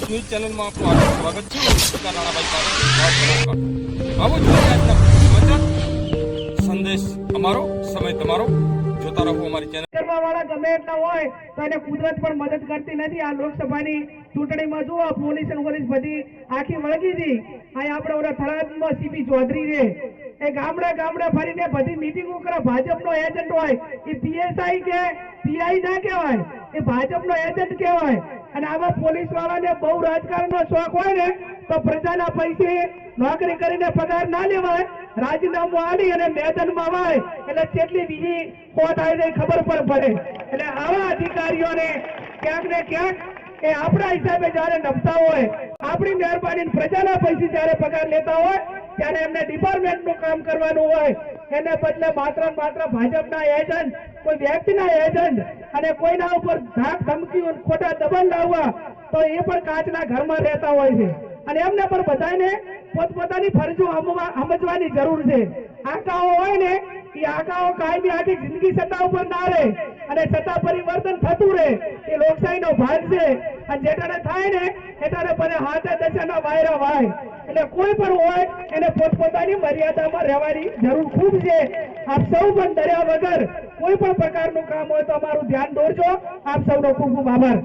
News ચેનલમાં આપનું હાર્દિક સ્વાગત છે. રાણાભાઈ. આવો જોઈએ સંદેશ અમારો, સમય તમારો. જોતા રહો અમારી ચેનલ વાળા ગમે એટલા હોય તો એને કુદરત પણ મદદ કરતી નથી. આ લોકસભાની ચૂંટણીમાં જુઓ, પોલીસ અને પોલીસ બધી આખી વળગી હતી. અહીં આપણે ઓલા થરાદમાં સીપી ચૌધરી છે. એ ગામડે ગામડે ફરીને બધી મિટિંગો કરે. ભાજપનો એજન્ટ હોય, એ પીએસઆઈ કે પીઆઈ ના કહેવાય, એ ભાજપનો એજન્ટ કહેવાય. અને આવા પોલીસ વાળાને બહુ રાજકારણનો શોખ હોય ને, તો પ્રજાના પૈસે નોકરી કરીને પગાર ના લેવાય, રાજીનામું આલી અને મેદાનમાં વાય. એટલે કેટલી બીજી ખોટ આવી જાય ખબર પણ પડે. એટલે આવા અધિકારીઓને ક્યાંક ને ક્યાંક એ આપણા હિસાબે જ્યારે નપતા હોય, આપણી મહેરબાની પ્રજાના પૈસે જ્યારે પગાર લેતા હોય ત્યારે એમને ડિપાર્ટમેન્ટનું કામ કરવાનું હોય, એને બદલે માત્ર માત્ર ભાજપના એજન્ટ કોઈ વ્યક્તિના એજન્ટ અને કોઈના ઉપર ધાક ધમકી ખોટા દબાણ લાવવા, તો એ પણ કાચના ઘરમાં રહેતા હોય છે. અને એમને પણ બધાને પોતપોતાની ફરજો સમજવાની જરૂર છે. આંકાઓ હોય ને એ આકાઓ કાયમી આખી જિંદગી સત્તા ઉપર ના રહે અને સત્તા પરિવર્તન થતું રહે, એ લોકશાહીનો ભાગ છે. અને જેટાને થાય ને એટાને પણ હાથે દશાના વાયરા વાય. એટલે કોઈ પણ હોય, એને પોતપોતાની મર્યાદામાં રહેવાની જરૂર ખૂબ છે. આપ સૌ પણ દર્યા વગર કોઈ પણ પ્રકારનું કામ હોય તો અમારું ધ્યાન દોરજો. આપ સૌનો ખૂબ ખૂબ આભાર.